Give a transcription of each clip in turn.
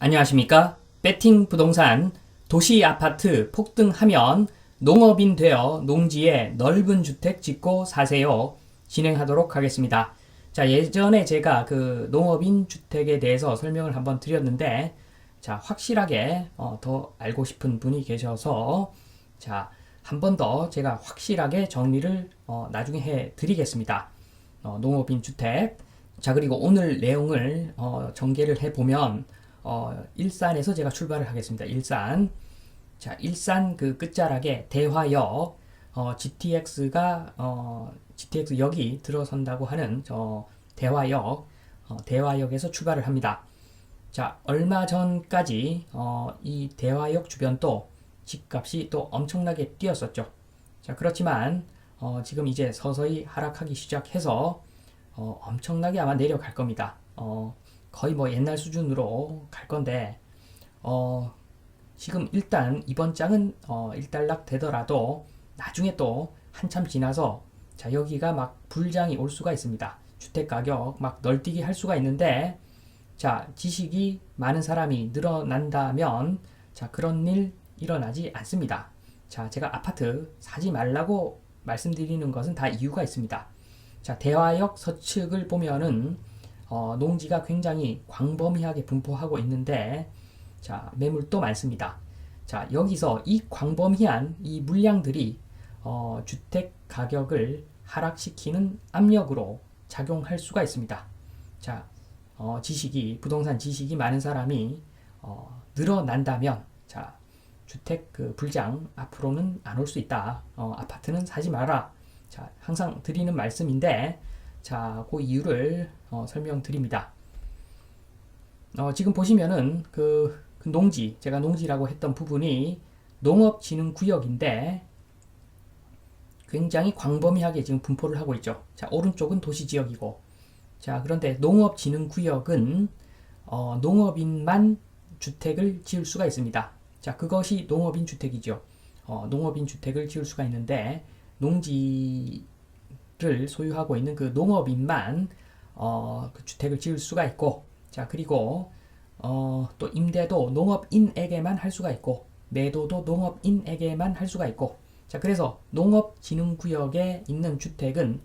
안녕하십니까? 배팅 부동산 도시 아파트 폭등하면 농업인 되어 농지에 넓은 주택 짓고 사세요. 진행하도록 하겠습니다. 자, 예전에 제가 그 농업인 주택에 대해서 설명을 한번 드렸는데, 자, 확실하게 어, 더 알고 싶은 분이 계셔서, 자, 한 번 더 제가 확실하게 정리를 어, 나중에 해 드리겠습니다. 어, 농업인 주택. 자, 그리고 오늘 내용을 어, 전개를 해 보면 어, 일산에서 제가 출발을 하겠습니다. 일산. 자, 일산 그 끝자락에 대화역 어, GTX가 어, GTX 역이 들어선다고 하는 저 대화역 어, 대화역에서 출발을 합니다. 자, 얼마 전까지 어, 이 대화역 주변도 집값이 또 엄청나게 뛰었었죠. 자, 그렇지만 어, 지금 이제 서서히 하락하기 시작해서 어, 엄청나게 아마 내려갈 겁니다. 어, 거의 뭐 옛날 수준으로 갈 건데 어, 지금 일단 이번 장은 어, 일단락 되더라도 나중에 또 한참 지나서 자 여기가 막 불장이 올 수가 있습니다. 주택 가격 막 널뛰기 할 수가 있는데 자 지식이 많은 사람이 늘어난다면 자 그런 일 일어나지 않습니다. 자 제가 아파트 사지 말라고 말씀드리는 것은 다 이유가 있습니다. 자 대화역 서측을 보면은 어, 농지가 굉장히 광범위하게 분포하고 있는데 자 매물도 많습니다. 자 여기서 이 광범위한 이 물량들이 어, 주택 가격을 하락시키는 압력으로 작용할 수가 있습니다. 자 어, 지식이 부동산 지식이 많은 사람이 어, 늘어난다면 자 주택 그 불장 앞으로는 안 올 수 있다. 어, 아파트는 사지 마라. 자 항상 드리는 말씀인데 자, 그 이유를 어, 설명드립니다. 어, 지금 보시면은 그, 그 농지, 제가 농지라고 했던 부분이 농업진흥구역인데 굉장히 광범위하게 지금 분포를 하고 있죠. 자, 오른쪽은 도시지역이고, 자, 그런데 농업진흥구역은 어, 농업인만 주택을 지을 수가 있습니다. 자, 그것이 농업인 주택이죠. 어, 농업인 주택을 지을 수가 있는데 농지 를 소유하고 있는 그 농업인만 어, 그 주택을 지을 수가 있고 자 그리고 어, 또 임대도 농업인에게만 할 수가 있고 매도도 농업인에게만 할 수가 있고 자 그래서 농업진흥구역에 있는 주택은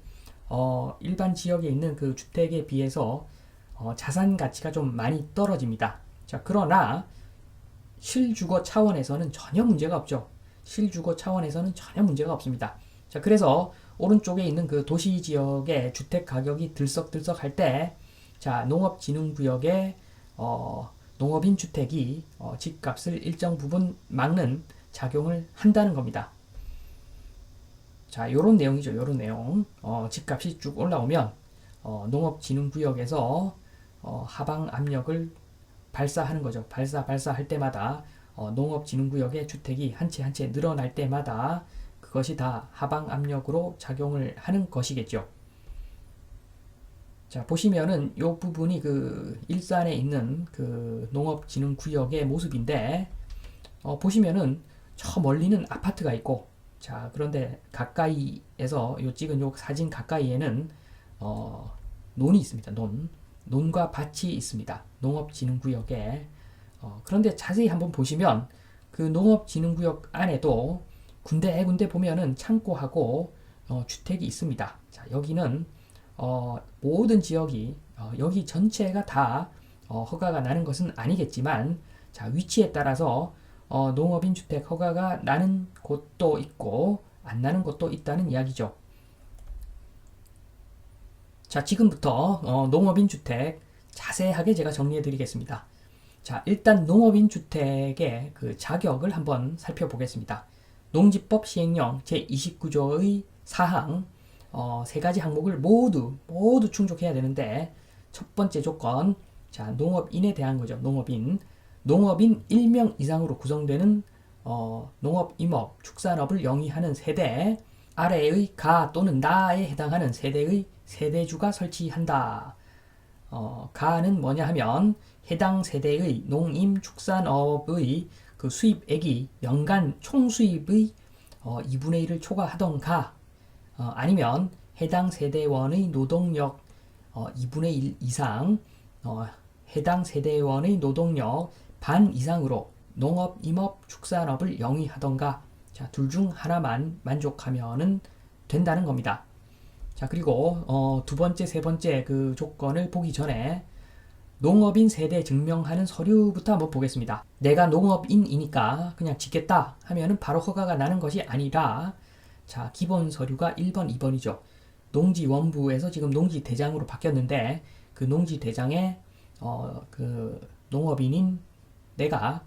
어, 일반 지역에 있는 그 주택에 비해서 어, 자산 가치가 좀 많이 떨어집니다. 자 그러나 실주거 차원에서는 전혀 문제가 없죠. 실주거 차원에서는 전혀 문제가 없습니다. 자 그래서 오른쪽에 있는 그 도시 지역의 주택 가격이 들썩들썩 할 때, 자, 농업진흥구역에, 어, 농업인 주택이, 어, 집값을 일정 부분 막는 작용을 한다는 겁니다. 자, 요런 내용이죠. 요런 내용. 어, 집값이 쭉 올라오면, 어, 농업진흥구역에서, 어, 하방 압력을 발사하는 거죠. 발사, 발사할 때마다, 어, 농업진흥구역의 주택이 한 채 한 채 늘어날 때마다, 그것이 다 하방 압력으로 작용을 하는 것이겠죠. 자, 보시면은 요 부분이 그 일산에 있는 그 농업진흥구역의 모습인데, 어, 보시면은 저 멀리는 아파트가 있고, 자, 그런데 가까이에서 요 찍은 요 사진 가까이에는, 어, 논이 있습니다. 논. 논과 밭이 있습니다. 농업진흥구역에. 어, 그런데 자세히 한번 보시면 그 농업진흥구역 안에도 군데 군데 보면은 창고하고 어, 주택이 있습니다. 자, 여기는 어, 모든 지역이 어, 여기 전체가 다 어, 허가가 나는 것은 아니겠지만 자, 위치에 따라서 어, 농업인 주택 허가가 나는 곳도 있고 안 나는 곳도 있다는 이야기죠. 자, 지금부터 어, 농업인 주택 자세하게 제가 정리해 드리겠습니다. 자, 일단 농업인 주택의 그 자격을 한번 살펴보겠습니다. 농지법 시행령 제29조의 사항 어, 세 가지 항목을 모두 모두 충족해야 되는데 첫 번째 조건 자 농업인에 대한 거죠 농업인 농업인 1명 이상으로 구성되는 어, 농업, 임업, 축산업을 영위하는 세대 아래의 가 또는 나에 해당하는 세대의 세대주가 설치한다. 어, 가는 뭐냐 하면 해당 세대의 농임 축산업의 그 수입액이 연간 총 수입의 어, 2분의 1을 초과하던가 어, 아니면 해당 세대원의 노동력 어, 2분의 1 이상 어, 해당 세대원의 노동력 반 이상으로 농업, 임업, 축산업을 영위하던가 자, 둘 중 하나만 만족하면은 된다는 겁니다. 자, 그리고 어, 두 번째, 세 번째 그 조건을 보기 전에 농업인 세대 증명하는 서류부터 한번 보겠습니다. 내가 농업인이니까 그냥 짓겠다 하면은 바로 허가가 나는 것이 아니라 자, 기본 서류가 1번, 2번이죠. 농지 원부에서 지금 농지 대장으로 바뀌었는데 그 농지 대장에 어, 그 농업인인 내가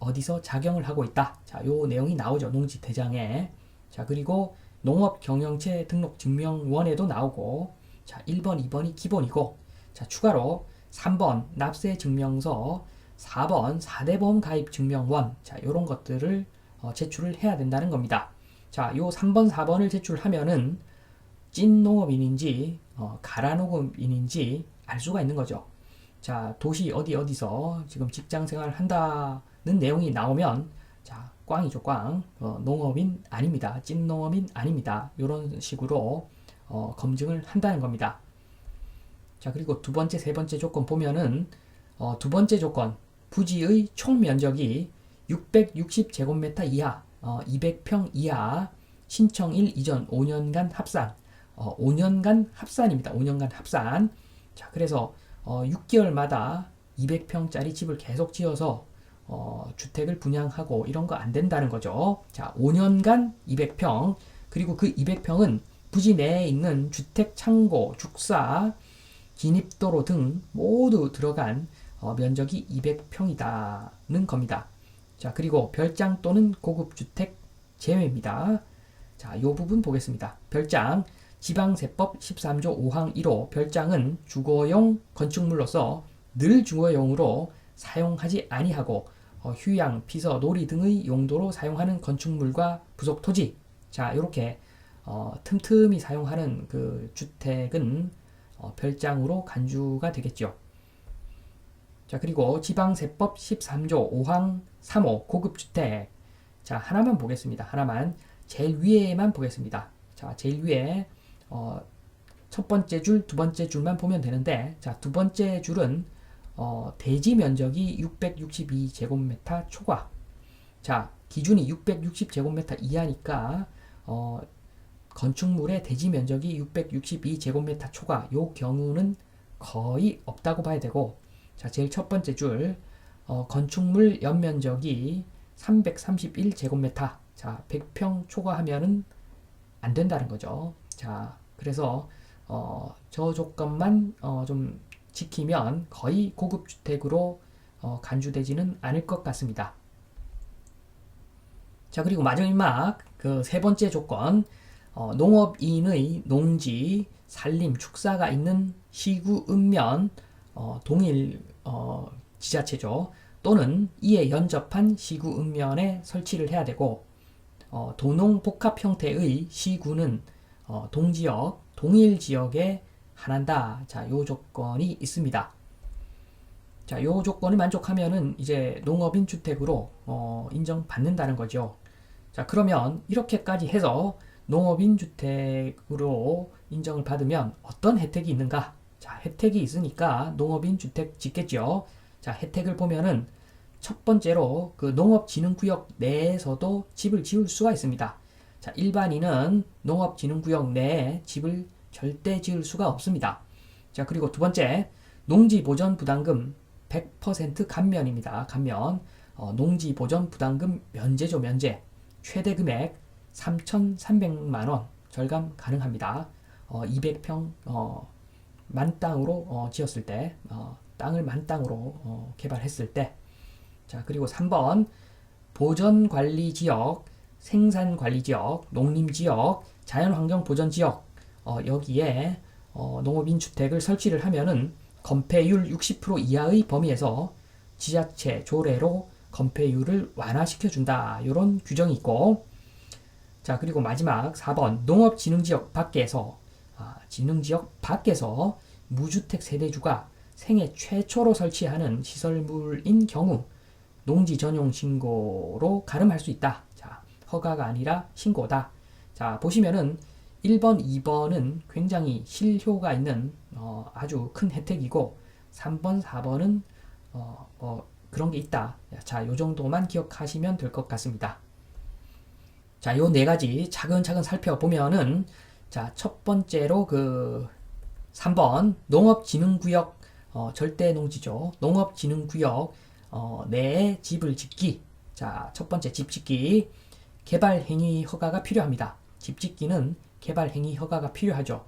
어디서 작용을 하고 있다. 자, 요 내용이 나오죠. 농지 대장에. 자, 그리고 농업 경영체 등록 증명원에도 나오고 자, 1번, 2번이 기본이고 자, 추가로 3번 납세 증명서 4번 4대 보험 가입 증명원 자, 요런 것들을 어, 제출을 해야 된다는 겁니다. 자, 요 3번, 4번을 제출하면은 찐 농업인인지 어, 가라 농업인인지 알 수가 있는 거죠. 자, 도시 어디 어디서 지금 직장 생활을 한다는 내용이 나오면 자, 꽝이죠, 꽝. 어, 농업인 아닙니다. 찐 농업인 아닙니다. 이런 식으로 어, 검증을 한다는 겁니다. 자, 그리고 두 번째, 세 번째 조건 보면은 어, 두 번째 조건 부지의 총 면적이 660제곱미터 이하, 어, 200평 이하, 신청일 이전 5년간 합산, 어, 5년간 합산입니다. 5년간 합산. 자, 그래서 어, 6개월마다 200평짜리 집을 계속 지어서 어, 주택을 분양하고 이런 거 안 된다는 거죠. 자, 5년간 200평 그리고 그 200평은 부지 내에 있는 주택 창고, 축사, 진입도로 등 모두 들어간 어, 면적이 200평이다는 겁니다. 자, 그리고 별장 또는 고급 주택 제외입니다. 자, 이 부분 보겠습니다. 별장 지방세법 13조 5항 1호 별장은 주거용 건축물로서 늘 주거용으로 사용하지 아니하고 어, 휴양, 피서, 놀이 등의 용도로 사용하는 건축물과 부속 토지. 자, 이렇게 어, 틈틈이 사용하는 그 주택은 어, 별장으로 간주가 되겠죠. 자, 그리고 지방세법 13조 5항 3호 고급주택. 자, 하나만 보겠습니다. 하나만. 제일 위에만 보겠습니다. 자, 제일 위에 어, 첫 번째 줄, 두 번째 줄만 보면 되는데, 자, 두 번째 줄은 어, 대지 면적이 662제곱미터 초과. 자, 기준이 660제곱미터 이하니까 어, 건축물의 대지 면적이 662제곱미터 초과. 요 경우는 거의 없다고 봐야 되고, 자, 제일 첫 번째 줄 어, 건축물 연면적이 331제곱미터. 자, 100평 초과하면은 안 된다는 거죠. 자, 그래서 어, 저 조건만 어, 좀 지키면 거의 고급 주택으로 어, 간주되지는 않을 것 같습니다. 자, 그리고 마지막 그 세 번째 조건 어, 농업인의 농지, 산림, 축사가 있는 시구 읍면 어, 동일 어, 지자체죠. 또는 이에 연접한 시구 읍면에 설치를 해야 되고 어, 도농 복합 형태의 시구는 어, 동지역, 동일 지역에 한한다. 자, 요 조건이 있습니다. 자, 요 조건을 만족하면은 이제 농업인 주택으로 어, 인정받는다는 거죠. 자, 그러면 이렇게까지 해서 농업인 주택으로 인정을 받으면 어떤 혜택이 있는가? 자, 혜택이 있으니까 농업인 주택 짓겠죠. 자, 혜택을 보면은 첫 번째로 그 농업진흥구역 내에서도 집을 지을 수가 있습니다. 자, 일반인은 농업진흥구역 내에 집을 절대 지을 수가 없습니다. 자, 그리고 두 번째, 농지보전 부담금 100% 감면입니다. 감면. 어, 농지보전 부담금 면제죠, 면제. 최대 금액 3,300만 원 절감 가능합니다. 어, 200평, 어, 만 땅으로 어, 지었을 때, 어, 땅을 만 땅으로 어, 개발했을 때. 자, 그리고 3번, 보전 관리 지역, 생산 관리 지역, 농림 지역, 자연환경 보전 지역, 어, 여기에 어, 농업인 주택을 설치를 하면은 건폐율 60% 이하의 범위에서 지자체 조례로 건폐율을 완화시켜 준다. 이런 규정이 있고 자 그리고 마지막 4번 농업진흥지역 밖에서 아, 진흥지역 밖에서 무주택 세대주가 생애 최초로 설치하는 시설물인 경우 농지 전용 신고로 가름할 수 있다. 자 허가가 아니라 신고다. 자 보시면은 1번, 2번은 굉장히 실효가 있는 어, 아주 큰 혜택이고 3번, 4번은 어, 어, 그런 게 있다. 자, 요 정도만 기억하시면 될 것 같습니다. 자, 요 네 가지 차근차근 살펴보면은 자, 첫 번째로 그 3번 농업진흥구역 어, 절대 농지죠. 농업진흥구역 어, 내에 집을 짓기. 자, 첫 번째 집 짓기. 개발 행위 허가가 필요합니다. 집 짓기는 개발 행위 허가가 필요하죠.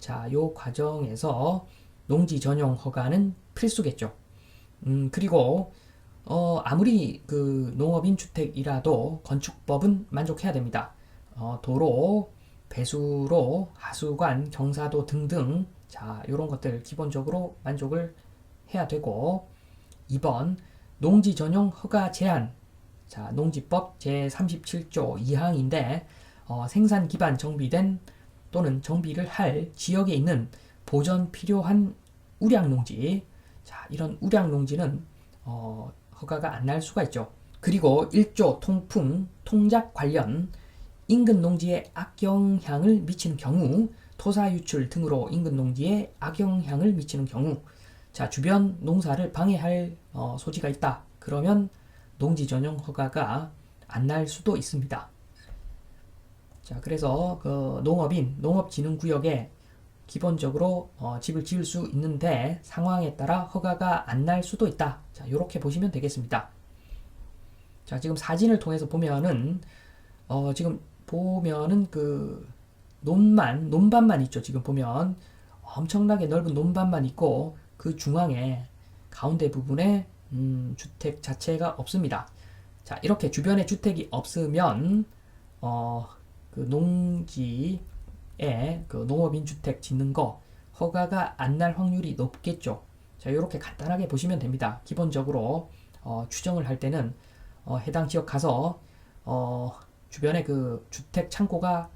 자, 요 과정에서 농지 전용 허가는 필수겠죠. 음, 그리고 어, 아무리 그 농업인 주택이라도 건축법은 만족해야 됩니다. 어, 도로, 배수로, 하수관, 경사도 등등. 자, 요런 것들 기본적으로 만족을 해야 되고. 2번 농지 전용 허가 제한. 자, 농지법 제37조 2항인데 어, 생산 기반 정비된 또는 정비를 할 지역에 있는 보전 필요한 우량 농지. 자, 이런 우량 농지는 어, 허가가 안 날 수가 있죠. 그리고 1조 통풍, 통작 관련 인근 농지에 악영향을 미치는 경우 토사 유출 등으로 인근 농지에 악영향을 미치는 경우 자 주변 농사를 방해할 어, 소지가 있다. 그러면 농지 전용 허가가 안 날 수도 있습니다. 자 그래서 그 농업인 농업진흥구역에 기본적으로 어, 집을 지을 수 있는데 상황에 따라 허가가 안 날 수도 있다. 자 이렇게 보시면 되겠습니다. 자 지금 사진을 통해서 보면은 어, 지금 보면은 그 논만 논밭만 있죠. 지금 보면 엄청나게 넓은 논밭만 있고 그 중앙에 가운데 부분에 음, 주택 자체가 없습니다. 자 이렇게 주변에 주택이 없으면 어, 그 농지 에 그 농업인 주택 짓는 거 허가가 안 날 확률이 높겠죠. 자 이렇게 간단하게 보시면 됩니다. 기본적으로 어, 추정을 할 때는 어, 해당 지역 가서 어, 주변에 그 주택 창고가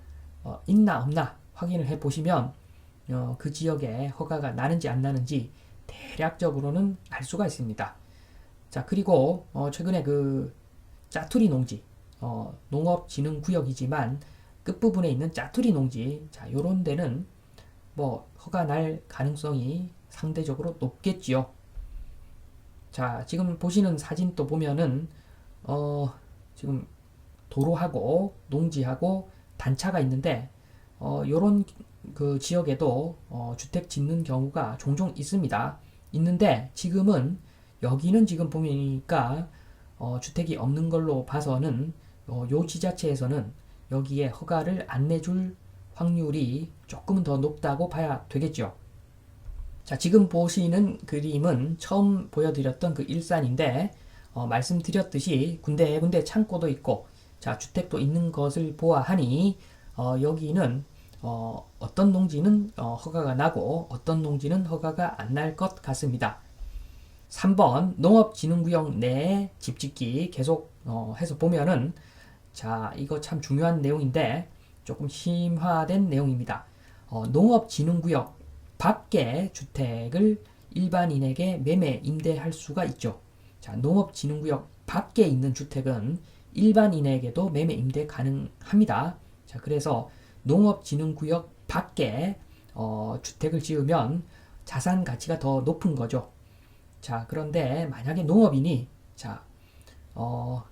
어, 있나 없나 확인을 해 보시면 어, 그 지역에 허가가 나는지 안 나는지 대략적으로는 알 수가 있습니다. 자 그리고 어, 최근에 그 짜투리 농지 어, 농업진흥구역이지만 끝부분에 있는 짜투리 농지 자 요런 데는 뭐 허가 날 가능성이 상대적으로 높겠지요. 자 지금 보시는 사진 또 보면은 어 지금 도로하고 농지하고 단차가 있는데 어, 요런 그 지역에도 어, 주택 짓는 경우가 종종 있습니다. 있는데 지금은 여기는 지금 보니까 어, 주택이 없는 걸로 봐서는 어, 요 지자체에서는 여기에 허가를 안 내줄 확률이 조금은 더 높다고 봐야 되겠죠. 자, 지금 보시는 그림은 처음 보여드렸던 그 일산인데 어, 말씀드렸듯이 군데군데 창고도 있고 자, 주택도 있는 것을 보아하니 어, 여기는 어, 어떤 농지는 어, 허가가 나고 어떤 농지는 허가가 안 날 것 같습니다. 3번 농업진흥구역 내에 집짓기 계속 어, 해서 보면은 자 이거 참 중요한 내용인데 조금 심화된 내용입니다. 어, 농업진흥구역 밖에 주택을 일반인에게 매매 임대할 수가 있죠. 자 농업진흥구역 밖에 있는 주택은 일반인에게도 매매 임대 가능합니다. 자, 그래서 농업진흥구역 밖에 어, 주택을 지으면 자산 가치가 더 높은 거죠. 자, 그런데 만약에 농업인이 자, 어,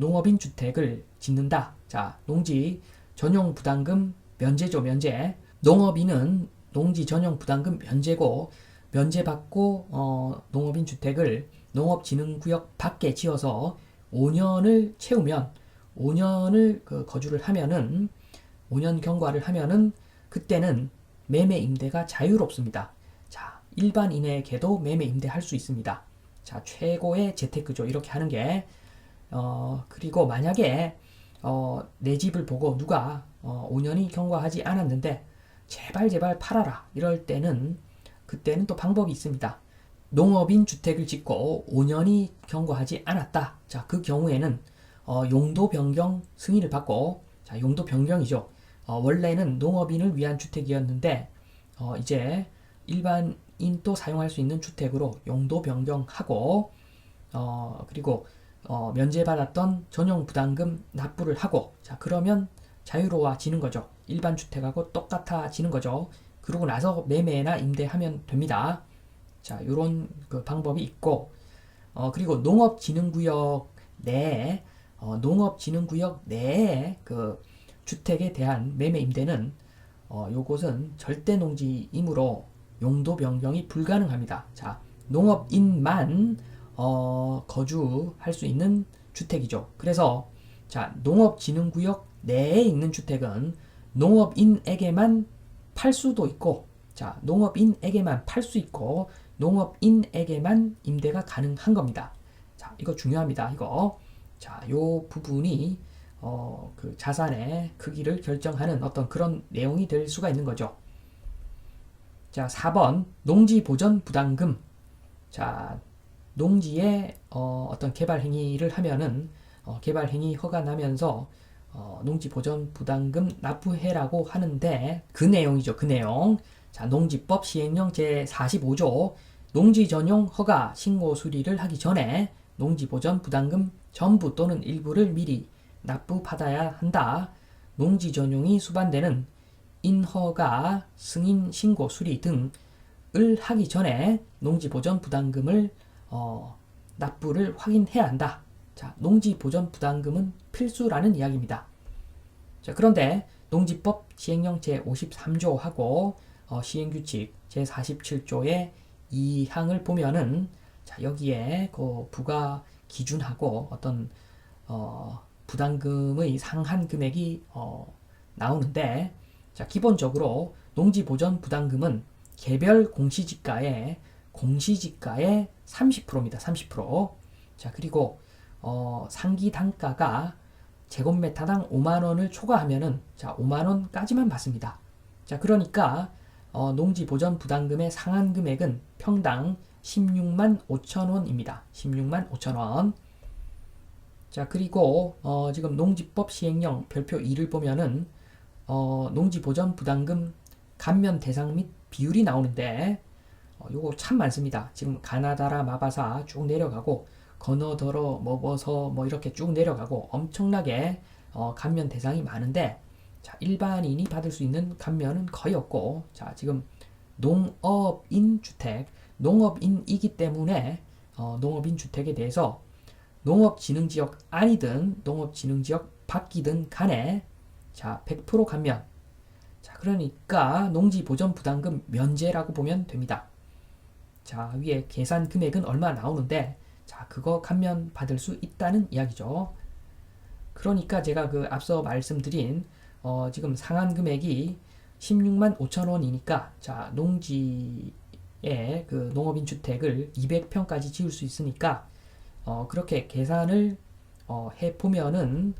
농업인 주택을 짓는다. 자, 농지 전용 부담금 면제죠, 면제. 농업인은 농지 전용 부담금 면제고 면제받고 어, 농업인 주택을 농업진흥구역 밖에 지어서 5년을 채우면 5년을 그 거주를 하면은 5년 경과를 하면은 그때는 매매 임대가 자유롭습니다. 자, 일반인에게도 매매 임대할 수 있습니다. 자, 최고의 재테크죠. 이렇게 하는 게 어, 그리고 만약에 어, 내 집을 보고 누가 어, 5년이 경과하지 않았는데 제발 제발 팔아라. 이럴 때는 그때는 또 방법이 있습니다. 농업인 주택을 짓고 5년이 경과하지 않았다. 자, 그 경우에는 어, 용도 변경 승인을 받고 자, 용도 변경이죠. 어, 원래는 농업인을 위한 주택이었는데 어, 이제 일반인도 사용할 수 있는 주택으로 용도 변경하고 어, 그리고 어, 면제받았던 전용 부담금 납부를 하고 자 그러면 자유로워지는 거죠. 일반 주택하고 똑같아지는 거죠. 그러고 나서 매매나 임대하면 됩니다. 자, 요런 그 방법이 있고, 어, 그리고 농업진흥구역 내에, 어, 농업진흥구역 내에 그 주택에 대한 매매 임대는, 어, 요것은 절대 농지이므로 용도 변경이 불가능합니다. 자, 농업인만, 어, 거주할 수 있는 주택이죠. 그래서, 자, 농업진흥구역 내에 있는 주택은 농업인에게만 팔 수도 있고, 자, 농업인에게만 팔 수 있고, 농업인에게만 임대가 가능한 겁니다. 자, 이거 중요합니다. 이거. 자, 요 부분이, 어, 그 자산의 크기를 결정하는 어떤 그런 내용이 될 수가 있는 거죠. 자, 4번, 농지 보전 부담금. 자, 농지에, 어, 어떤 개발 행위를 하면은, 어, 개발 행위 허가 나면서, 어, 농지 보전 부담금 납부해라고 하는데, 그 내용이죠. 그 내용. 자, 농지법 시행령 제45조 농지 전용 허가 신고 수리를 하기 전에 농지 보전 부담금 전부 또는 일부를 미리 납부받아야 한다. 농지 전용이 수반되는 인허가 승인 신고 수리 등을 하기 전에 농지 보전 부담금을 어, 납부를 확인해야 한다. 자, 농지 보전 부담금은 필수라는 이야기입니다. 자, 그런데 농지법 시행령 제53조하고 어, 시행규칙 제47조의 2항을 보면은 자, 여기에 그 부가 기준하고 어떤 어, 부담금의 상한 금액이 어, 나오는데 자, 기본적으로 농지 보전 부담금은 개별 공시지가의 공시지가의 30%입니다. 30%. 자, 그리고 어, 상기 단가가 제곱미터당 5만 원을 초과하면은 자, 5만 원까지만 받습니다. 자, 그러니까 어, 농지 보전 부담금의 상한 금액은 평당 16만 5천 원입니다. 16만 5천 원. 자, 그리고 어, 지금 농지법 시행령 별표 2를 보면은 어, 농지 보전 부담금 감면 대상 및 비율이 나오는데 어, 요거 참 많습니다. 지금 가나다라 마바사 쭉 내려가고 건어더러 먹어서 뭐 이렇게 쭉 내려가고 엄청나게 어, 감면 대상이 많은데 자, 일반인이 받을 수 있는 감면은 거의 없고 자, 지금 농업인 주택, 농업인이기 때문에 어, 농업인 주택에 대해서 농업진흥지역 아니든 농업진흥지역 밖이든 간에 자, 100% 감면. 자, 그러니까 농지 보전 부담금 면제라고 보면 됩니다. 자, 위에 계산 금액은 얼마 나오는데 자, 그거 감면 받을 수 있다는 이야기죠. 그러니까 제가 그 앞서 말씀드린 어, 지금 상한 금액이 16만 5천 원이니까 자, 농지에 그 농업인 주택을 200평까지 지을 수 있으니까 어, 그렇게 계산을 어, 해 보면은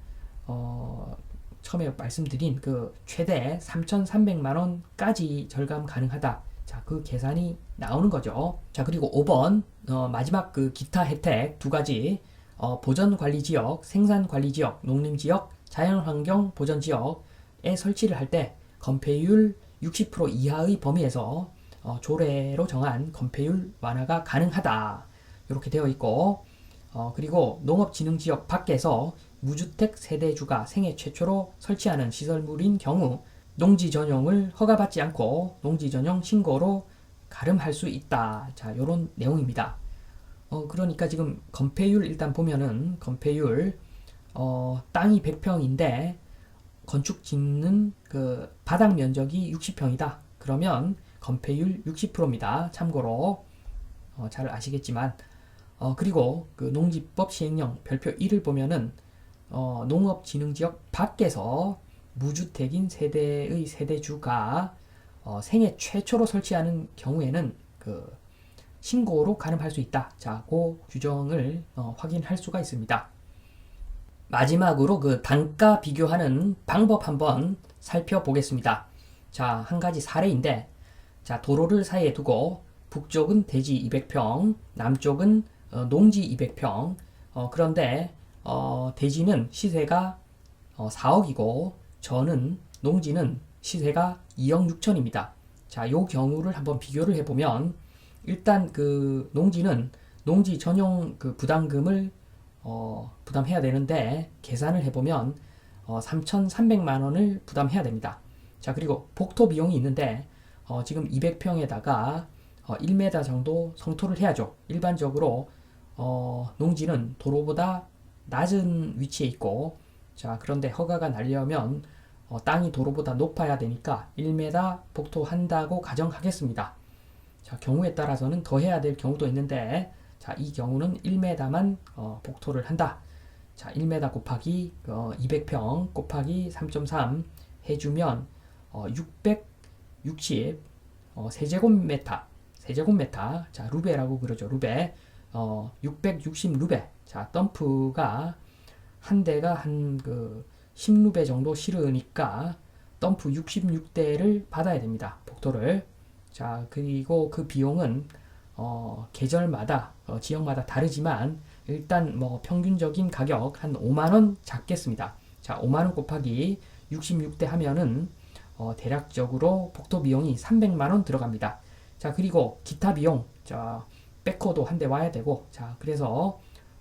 어, 처음에 말씀드린 그 최대 3,300만 원까지 절감 가능하다. 자, 그 계산이 나오는 거죠. 자, 그리고 5번 어, 마지막 그 기타 혜택 두 가지 어, 보전 관리 지역, 생산 관리 지역, 농림 지역, 자연 환경 보전 지역에 설치를 할 때 건폐율 60% 이하의 범위에서 어, 조례로 정한 건폐율 완화가 가능하다. 이렇게 되어 있고 어, 그리고 농업진흥지역 밖에서 무주택 세대주가 생애 최초로 설치하는 시설물인 경우 농지 전용을 허가받지 않고 농지 전용 신고로 가름할 수 있다. 자, 요런 내용입니다. 어, 그러니까 지금 건폐율 일단 보면은 건폐율 어, 땅이 100평인데 건축 짓는 그 바닥 면적이 60평이다. 그러면 건폐율 60%입니다. 참고로 어, 잘 아시겠지만 어, 그리고 그 농지법 시행령 별표 1을 보면은 어, 농업진흥지역 밖에서 무주택인 세대의 세대주가 어, 생애 최초로 설치하는 경우에는 그 신고로 가름할 수 있다. 자, 그 규정을 어, 확인할 수가 있습니다. 마지막으로 그 단가 비교하는 방법 한번 살펴보겠습니다. 자, 한 가지 사례인데, 자, 도로를 사이에 두고 북쪽은 대지 200평, 남쪽은 어, 농지 200평. 어, 그런데 어, 대지는 시세가 어, 4억이고 저는 농지는 시세가 2억 6천입니다. 자, 요 경우를 한번 비교를 해보면 일단 그 농지는 농지 전용 그 부담금을 어, 부담해야 되는데 계산을 해보면 어, 3,300만 원을 부담해야 됩니다. 자, 그리고 복토 비용이 있는데 어, 지금 200평에다가 어, 1m 정도 성토를 해야죠. 일반적으로 어, 농지는 도로보다 낮은 위치에 있고 자 그런데 허가가 나려면 어, 땅이 도로보다 높아야 되니까 1m 복토한다고 가정하겠습니다. 자 경우에 따라서는 더 해야 될 경우도 있는데 자 이 경우는 1m만 어, 복토를 한다. 자 1m 곱하기 어, 200평 곱하기 3.3 해주면 어, 660 어, 세제곱미터 세제곱미터 자 루베라고 그러죠 루베 어, 660 루베 자 덤프가 한 대가 한 그 10루베 정도 실으니까 덤프 66대를 받아야 됩니다 복도를 자 그리고 그 비용은 어, 계절마다 어, 지역마다 다르지만 일단 뭐 평균적인 가격 한 5만 원 잡겠습니다 자 5만 원 곱하기 66대 하면은 어, 대략적으로 복도 비용이 300만 원 들어갑니다. 자 그리고 기타 비용 자 백호도 한 대 와야 되고 자 그래서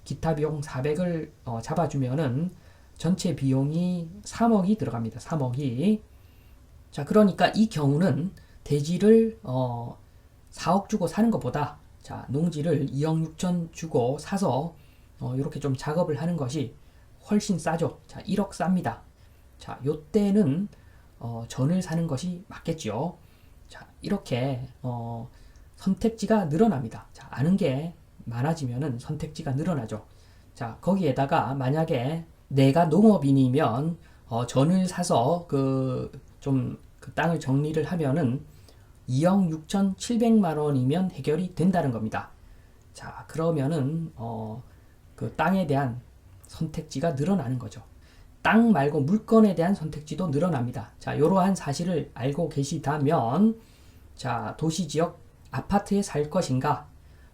기타 비용 400을 어, 잡아주면은 전체 비용이 3억이 들어갑니다. 3억이 자 그러니까 이 경우는 대지를 어, 4억 주고 사는 것보다 자 농지를 2억 6천 주고 사서 어, 이렇게 좀 작업을 하는 것이 훨씬 싸죠. 자 1억 쌉니다. 자 요때는 어, 전을 사는 것이 맞겠죠. 자, 이렇게 어, 선택지가 늘어납니다. 자, 아는 게 많아지면은 선택지가 늘어나죠. 자, 거기에다가 만약에 내가 농업인이면 어, 전을 사서 그좀그 땅을 정리를 하면은 2억 6,700만 원이면 해결이 된다는 겁니다. 자, 그러면은 어, 그 땅에 대한 선택지가 늘어나는 거죠. 땅 말고 물건에 대한 선택지도 늘어납니다. 자, 이러한 사실을 알고 계시다면, 자, 도시 지역 아파트에 살 것인가,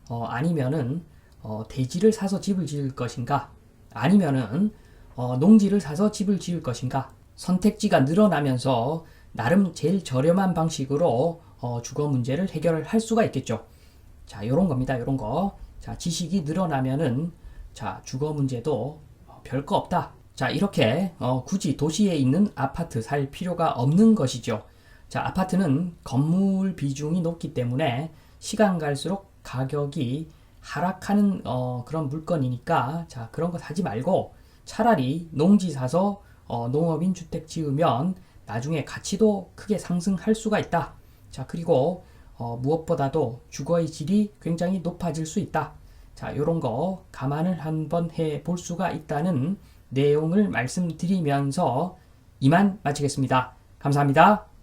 어, 아니면은, 어, 대지를 사서 집을 지을 것인가, 아니면은, 어, 농지를 사서 집을 지을 것인가, 선택지가 늘어나면서 나름 제일 저렴한 방식으로 어, 주거 문제를 해결할 수가 있겠죠. 자, 요런 겁니다. 요런 거. 자, 지식이 늘어나면은, 자, 주거 문제도 어, 별거 없다. 자, 이렇게 어, 굳이 도시에 있는 아파트 살 필요가 없는 것이죠. 자, 아파트는 건물 비중이 높기 때문에 시간 갈수록 가격이 하락하는 어, 그런 물건이니까 자, 그런 거 사지 말고 차라리 농지 사서 어, 농업인 주택 지으면 나중에 가치도 크게 상승할 수가 있다. 자, 그리고 어, 무엇보다도 주거의 질이 굉장히 높아질 수 있다. 자, 이런 거 감안을 한번 해 볼 수가 있다는 내용을 말씀드리면서 이만 마치겠습니다. 감사합니다.